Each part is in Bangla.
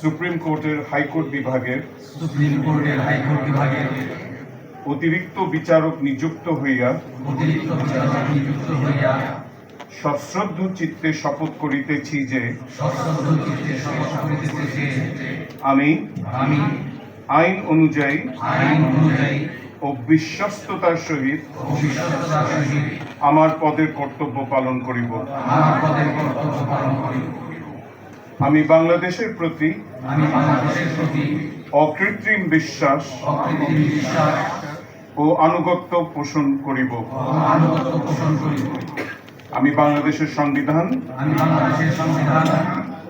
সুপ্রিম কোর্টের হাইকোর্ট বিভাগের সুপ্রিম কোর্টের হাইকোর্ট বিভাগের অতিরিক্ত বিচারক নিযুক্ত হইয়া অতিরিক্ত বিচারক নিযুক্ত হইয়া সশ্রদ্ধ চিত্তে শপথ করিতেছি যে সশ্রদ্ধ চিত্তে শপথ করিতেছি যে আমি আমি আইন অনুযায়ী আইন অনুযায়ী ও বিশ্বস্ততার সহিত আমার পদের কর্তব্য পালন করিব। আমি বাংলাদেশের প্রতি অকৃত্রিম বিশ্বাস ও আনুগত্য পোষণ করিব। আমি বাংলাদেশের সংবিধান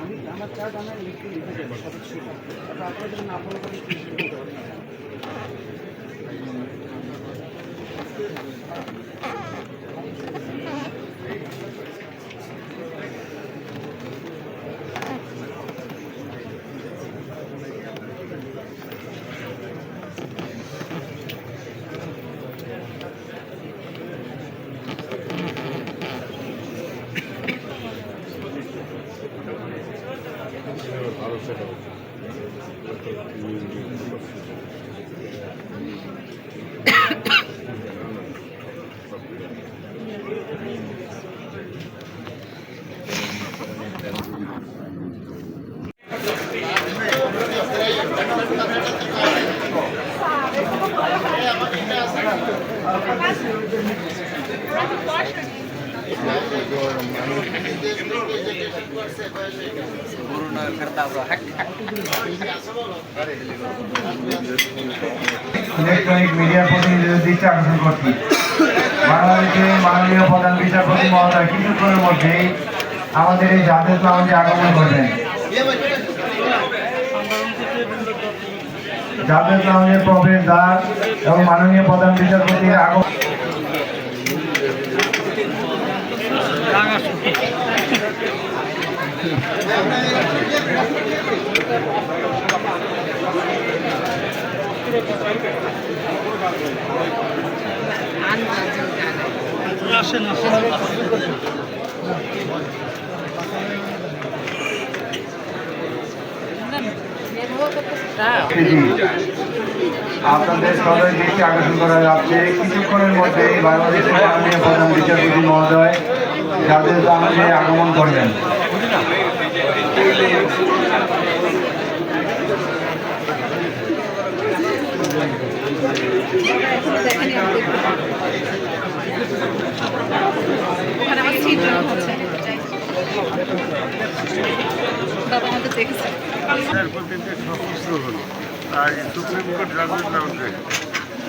আমি আমার চার্ট আমার লিখে লিখে দেবো সদস্যটা তারপর আপনারা যদি না ফলো করেন কি করতে পারবেন না ইলেকট্রনিক মিডিয়ার প্রতিনিধিদের দৃষ্টি আকর্ষণ করছি। বাংলাদেশে মাননীয় প্রধান বিচারপতি মহোদয় কিছুক্ষণের মধ্যেই আমাদের এই জাতীয় লাউঞ্জে আগমন করবেন। জাতীয় লাউঞ্জের প্রবেশ এবং মাননীয় প্রধান বিচারপতির আগমন আপনাদের সবাই দৃষ্টি আকর্ষণ করা যাচ্ছে। কিছুক্ষণের মধ্যেই বাংলাদেশের প্রধান বিচারপতি মহোদয় জাতীয় লাউঞ্জে আগমন করবেন। আমাদের দেখেছে সুপ্রিম কোর্ট রাজের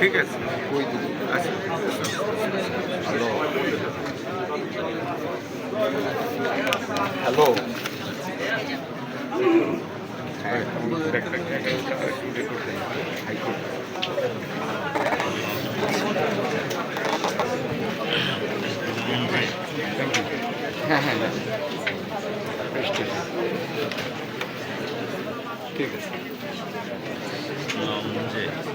ঠিক আছে আচ্ছা হ্যালো হ্যাঁ হ্যাঁ ঠিক আছে হচ্ছে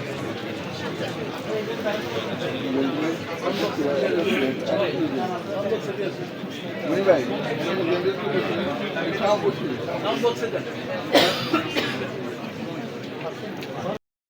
ভাই